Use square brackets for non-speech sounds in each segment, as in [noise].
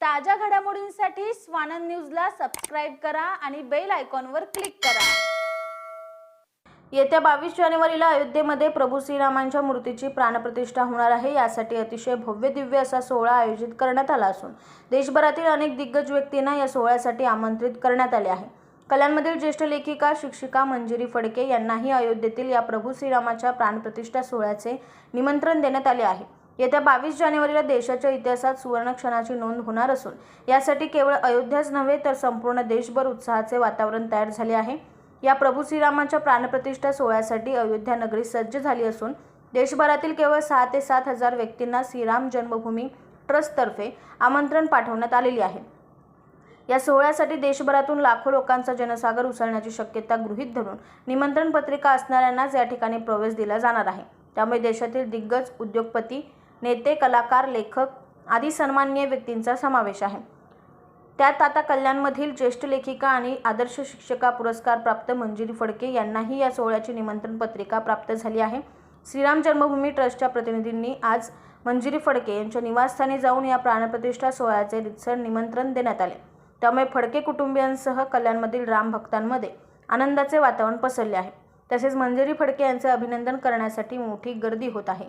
ताज्या घडामोडींसाठी स्वानंद न्यूजला सबस्क्राईब करा आणि बेल आयकॉनवर क्लिक करा. येत्या बावीस जानेवारीला अयोध्येमध्ये प्रभू श्रीरामांच्या मूर्तीची प्राणप्रतिष्ठा होणार आहे यासाठी अतिशय भव्य दिव्य असा सोहळा आयोजित करण्यात आला असून देशभरातील अनेक दिग्गज व्यक्तींना या सोहळ्यासाठी आमंत्रित करण्यात आले आहे. कल्याणमधील ज्येष्ठ लेखिका शिक्षिका मंजिरी फडके यांनाही अयोध्येतील या प्रभू श्रीरामाच्या प्राणप्रतिष्ठा सोहळ्याचे निमंत्रण देण्यात आले आहे. येत्या बावीस जानेवारीला देशाच्या इतिहासात सुवर्ण क्षणाची नोंद होणार असून यासाठी केवळ अयोध्याच नव्हे तर संपूर्ण देशभर उत्साहाचे वातावरण तयार झाले आहे. या प्रभू श्रीरामाच्या प्राणप्रतिष्ठा सोहळ्यासाठी अयोध्या नगरी सज्ज झाली असून देशभरातील केवळ सहा ते सात हजार व्यक्तींना श्रीराम जन्मभूमी ट्रस्टतर्फे आमंत्रण पाठवण्यात आलेली आहे. या सोहळ्यासाठी देशभरातून लाखो लोकांचा जनसागर उसळण्याची शक्यता गृहीत धरून निमंत्रण पत्रिका असणाऱ्यांनाच या ठिकाणी प्रवेश दिला जाणार आहे. त्यामुळे देशातील दिग्गज उद्योगपती नेते कलाकार लेखक आदी सन्माननीय व्यक्तींचा समावेश आहे. त्यात आता कल्याणमधील ज्येष्ठ लेखिका आणि आदर्श शिक्षका पुरस्कार प्राप्त मंजिरी फडके यांनाही या सोहळ्याची निमंत्रण पत्रिका प्राप्त झाली आहे. श्रीराम जन्मभूमी ट्रस्टच्या प्रतिनिधींनी आज मंजिरी फडके यांच्या निवासस्थानी जाऊन या प्राणप्रतिष्ठा सोहळ्याचे रितसर निमंत्रण देण्यात आले. त्यामुळे फडके कुटुंबियांसह कल्याणमधील राम भक्तांमध्ये आनंदाचे वातावरण पसरले आहे. तसेच मंजिरी फडके यांचे अभिनंदन करण्यासाठी मोठी गर्दी होत आहे.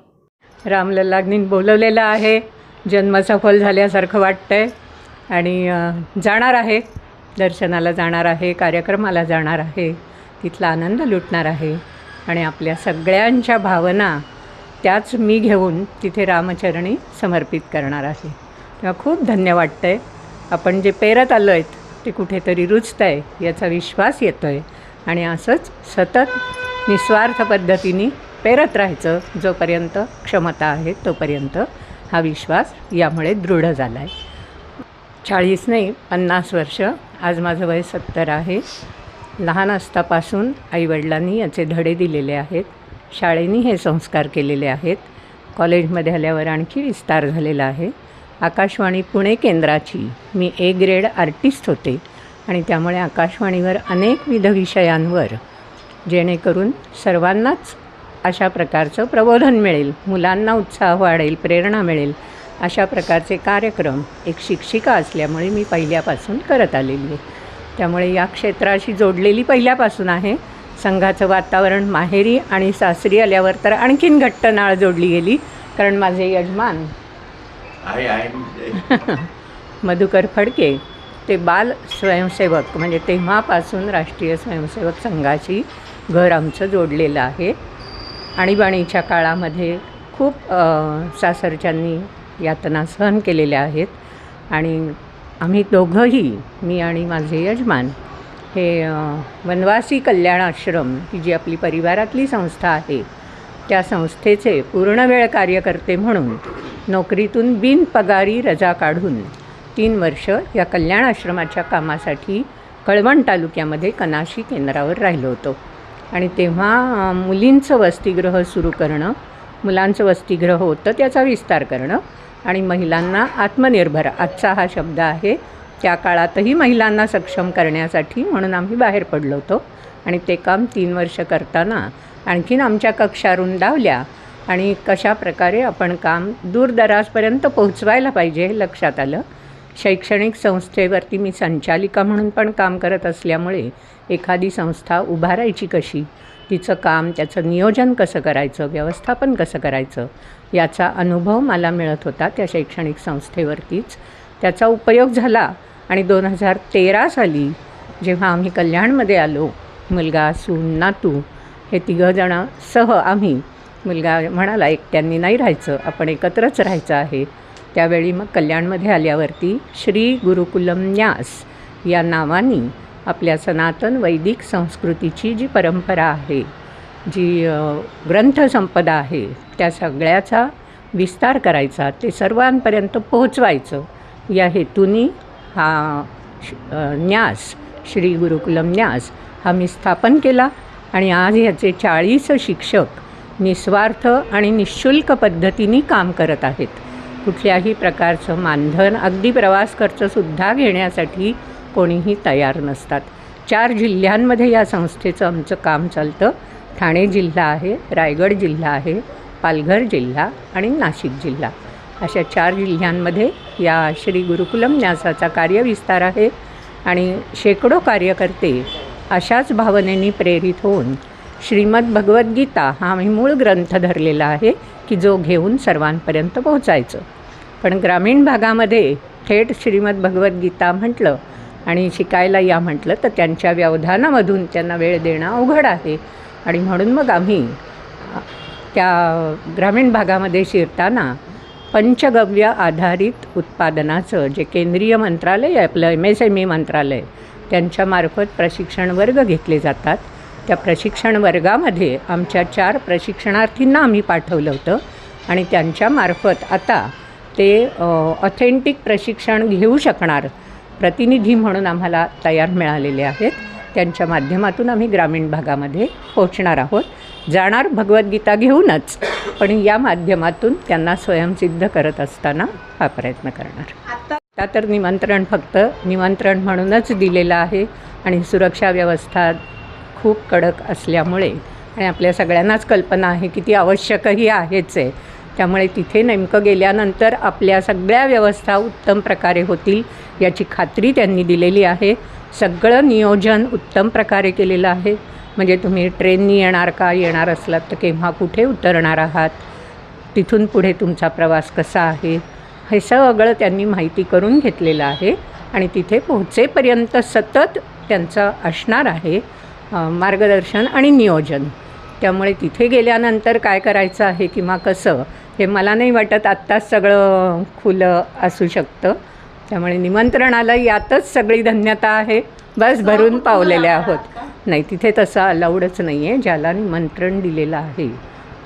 रामलल्लाग्नीन बोलवलेलं आहे. जन्म सफल झाल्यासारखं वाटतं आहे आणि जाणार आहे. दर्शनाला जाणार आहे कार्यक्रमाला जाणार आहे. तिथला आनंद लुटणार आहे. आणि आपल्या सगळ्यांच्या भावना त्याच मी घेऊन तिथे रामचरणी समर्पित करणार आहे. तेव्हा खूप धन्य वाटतं आहे आपण जे पेरत आलो आहेत ते कुठेतरी रुजतं आहे याचा विश्वास येतो आहे आणि असंच सतत निस्वार्थ पद्धतीने पेरत राहायचं जोपर्यंत क्षमता आहे तोपर्यंत हा विश्वास यामुळे दृढ झाला आहे चाळीस नाही पन्नास वर्ष. आज माझं वय सत्तर आहे. लहान असतापासून आईवडिलांनी याचे धडे दिलेले आहेत. शाळेनी हे संस्कार केलेले आहेत. कॉलेजमध्ये आल्यावर आणखी विस्तार झालेला आहे. आकाशवाणी पुणे केंद्राची मी ए ग्रेड आर्टिस्ट होते आणि त्यामुळे आकाशवाणीवर अनेकविध विषयांवर जेणेकरून सर्वांनाच अशा प्रकारचं प्रबोधन मिळेल. मुलांना उत्साह वाढेल प्रेरणा मिळेल. अशा प्रकारचे कार्यक्रम एक शिक्षिका असल्यामुळे मी पहिल्यापासून करत आलेली आहे. त्यामुळे या क्षेत्राशी जोडलेली पहिल्यापासून आहे. संघाचं वातावरण माहेरी आणि सासरी आल्यावर तर आणखीन घट्ट नाळ जोडली गेली कारण माझे यजमान आहे [laughs] मधुकर फडके ते बाल स्वयंसेवक म्हणजे तेव्हापासून राष्ट्रीय स्वयंसेवक संघाशी घर आमचं जोडलेलं आहे. आणीबाणीच्या काळामध्ये खूप सासरच्यांनी यातना सहन केलेल्या आहेत. आणि आम्ही दोघंही मी आणि माझे यजमान हे वनवासी कल्याण आश्रम ही जी आपली परिवारातली संस्था आहे त्या संस्थेचे पूर्णवेळ कार्यकर्ते म्हणून नोकरीतून बिनपगारी रजा काढून तीन वर्ष या कल्याण आश्रमाच्या कामासाठी कळवण तालुक्यामध्ये कनाशी केंद्रावर राहिलो होतो. आणि तेव्हा मुलींचं वसतिगृह सुरू करणं मुलांचं वसतिगृह होतं त्याचा विस्तार करणं आणि महिलांना आत्मनिर्भर आजचा हा शब्द आहे त्या काळातही महिलांना सक्षम करण्यासाठी म्हणून आम्ही बाहेर पडलो होतो आणि ते काम तीन वर्ष करताना आणखीन आमच्या कक्षा रुंदावल्या आणि कशा प्रकारे आपण काम दूरदराजपर्यंत पोहोचवायला पाहिजे हे लक्षात आलं. शैक्षणिक संस्थेवरती मी संचालिका म्हणून पण काम करत असल्यामुळे एखादी संस्था उभारायची कशी? तिचं काम त्याचं नियोजन कसं करायचं? व्यवस्थापन कसं करायचं? याचा अनुभव मला मिळत होता त्या शैक्षणिक संस्थेवरतीच. त्याचा उपयोग झाला आणि दोन हजार तेरा साली जेव्हा आम्ही कल्याणमध्ये आलो मुलगा सून नातू हे तिघंजणं सह आम्ही. मुलगा म्हणाला एकट्यांनी नाही राहायचं आपण एकत्रच राहायचं आहे. त्यावेळी मग कल्याणमध्ये आल्यावरती श्री गुरुकुलम न्यास या नावानी आपल्या सनातन वैदिक संस्कृतीची जी परंपरा आहे जी ग्रंथसंपदा आहे त्या सगळ्याचा विस्तार करायचा ते सर्वांपर्यंत पोहोचवायचं या हेतूनी हा न्यास श्री गुरुकुलम न्यास हा मी स्थापन केला आणि आज ह्याचे चाळीस शिक्षक निस्वार्थ आणि निशुल्क पद्धतीने काम करत आहेत. कुठल्याही प्रकारचं मानधन अगदी प्रवास खर्चसुद्धा घेण्यासाठी कोणीही तयार नसतात. चार जिल्ह्यांमध्ये या संस्थेचं आमचं काम चालतं. ठाणे जिल्हा आहे रायगड जिल्हा आहे पालघर जिल्हा आणि नाशिक जिल्हा. अशा चार जिल्ह्यांमध्ये या श्री गुरुकुलम न्यासाचा कार्यविस्तार आहे आणि शेकडो कार्यकर्ते अशाच भावनेने प्रेरित होऊन श्रीमद भगवद्गीता हा आम्ही मूळ ग्रंथ धरलेला आहे की जो घेऊन सर्वांपर्यंत पोहोचायचं. पण ग्रामीण भागामध्ये थेट श्रीमद भगवद्गीता म्हटलं आणि शिकायला या म्हटलं तर त्यांच्या व्यवधानामधून त्यांना वेळ देणं अवघड आहे. आणि म्हणून मग आम्ही त्या ग्रामीण भागामध्ये शिरताना पंचगव्य आधारित उत्पादनाचं जे केंद्रीय मंत्रालय आहे आपलं एम एस एम ई मंत्रालय त्यांच्यामार्फत प्रशिक्षण वर्ग घेतले जातात. त्या प्रशिक्षण वर्गामध्ये आमच्या चार प्रशिक्षणार्थींना आम्ही पाठवलं होतं. आणि त्यांच्यामार्फत आता ते ऑथेंटिक प्रशिक्षण घेऊ शकणार प्रतिनिधी म्हणून आम्हाला तयार मिळालेले आहेत. त्यांच्या माध्यमातून आम्ही ग्रामीण भागामध्ये पोहोचणार आहोत. जाणार भगवद्गीता घेऊनच पण या माध्यमातून त्यांना स्वयंसिद्ध करत असताना हा प्रयत्न करणार. आता तर निमंत्रण फक्त निमंत्रण म्हणूनच दिलेलं आहे. आणि सुरक्षा व्यवस्था खूप कडक असल्यामुळे आणि आपल्या सगळ्यांनाच कल्पना आहे की ती आवश्यकही आहेच आहे. त्यामुळे तिथे नेमकं गेल्यानंतर आपल्या सगळ्या व्यवस्था उत्तम प्रकारे होतील याची खात्री त्यांनी दिलेली आहे. सगळं नियोजन उत्तम प्रकारे केलेलं आहे. म्हणजे तुम्ही ट्रेननी येणार का येणार असलात तर केव्हा कुठे उतरणार आहात? तिथून पुढे तुमचा प्रवास कसा आहे? हे सगळं त्यांनी माहिती करून घेतलेलं आहे आणि तिथे पोहोचेपर्यंत सतत त्यांचं असणार आहे. मार्गदर्शन आणि नियोजन. त्यामुळे तिथे गेल्यानंतर काय करायचं आहे किंवा कसं हे मला नाही वाटत आत्ताच सगळं खुलं असू शकतं. त्यामुळे निमंत्रणाला यातच सगळी धन्यता आहे. बस भरून पावलेले आहोत. नाही तिथे तसं अलाउडच नाही आहे ज्याला निमंत्रण दिलेलं आहे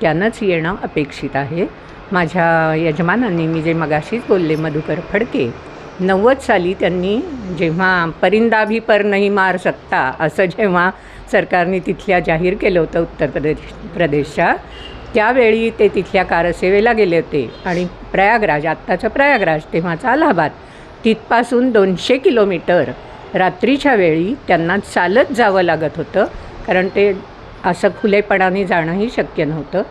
त्यानंच येणं अपेक्षित आहे. माझ्या यजमानांनी मी जे मगाशीच बोलले मधुकर फडके नव्वद साली त्यांनी जेव्हा परिंदा भी पर नाही मार सकता असं जेव्हा सरकारने तिथल्या जाहीर केलं होतं उत्तर प्रदेश प्रदेशच्या त्यावेळी ते तिथल्या कारसेवेला गेले होते. आणि प्रयागराज आत्ताचं प्रयागराज तेव्हाचा अलाहाबाद तिथपासून दोनशे किलोमीटर रात्रीच्या वेळी त्यांना चालत जावं लागत होतं कारण ते असं खुलेपणाने जाणंही शक्य नव्हतं.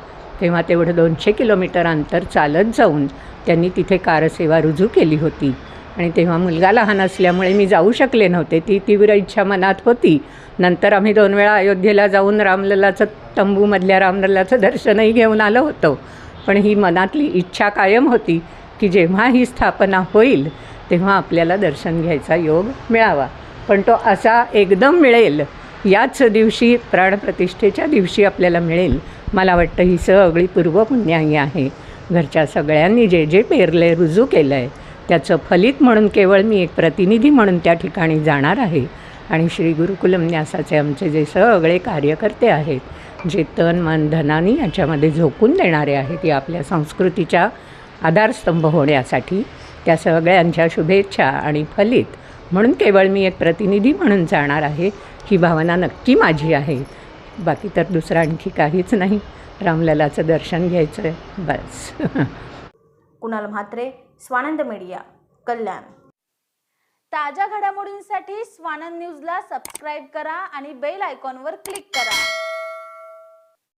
तेव्हा तेवढं दोनशे किलोमीटर अंतर चालत जाऊन त्यांनी तिथे कारसेवा रुजू केली होती. आणि तेव्हा मुलगा लहान असल्यामुळे मी जाऊ शकले नव्हते. ती तीव्र इच्छा मनात होती. नंतर आम्ही दोन वेळा अयोध्येला जाऊन रामललाचं तंबूमधल्या रामललाचं दर्शनही घेऊन आलो होतो. पण ही मनातली इच्छा कायम होती की जेव्हा ही स्थापना होईल तेव्हा आपल्याला दर्शन घ्यायचा योग मिळावा. पण तो असा एकदम मिळेल. याच दिवशी प्राणप्रतिष्ठेच्या दिवशी आपल्याला मिळेल. मला वाटतं ही सगळी पूर्वपुण्याही आहे. घरच्या सगळ्यांनी जे जे पेरले रुजू केलं आहे त्याचं फलित म्हणून केवळ मी एक प्रतिनिधी म्हणून त्या ठिकाणी जाणार आहे. आणि श्री गुरुकुलम न्यासाचे आमचे जे सगळे कार्यकर्ते आहेत जे तन मन धनाने याच्यामध्ये झोकून देणारे आहेत या आपल्या संस्कृतीच्या आधारस्तंभ होण्यासाठी त्या सगळ्यांच्या शुभेच्छा आणि फलित म्हणून केवळ मी एक प्रतिनिधी म्हणून जाणार आहे ही भावना नक्की माझी आहे. बाकी तर दुसरं आणखी काहीच नाही. रामललाचं दर्शन घ्यायचं आहे बस. कुणाल म्हात्रे? स्वानंद मीडिया कल्याण. ताज्या घडामोडींसाठी स्वानंद न्यूजला सबस्क्राईब करा आणि बेल आयकॉनवर क्लिक करा.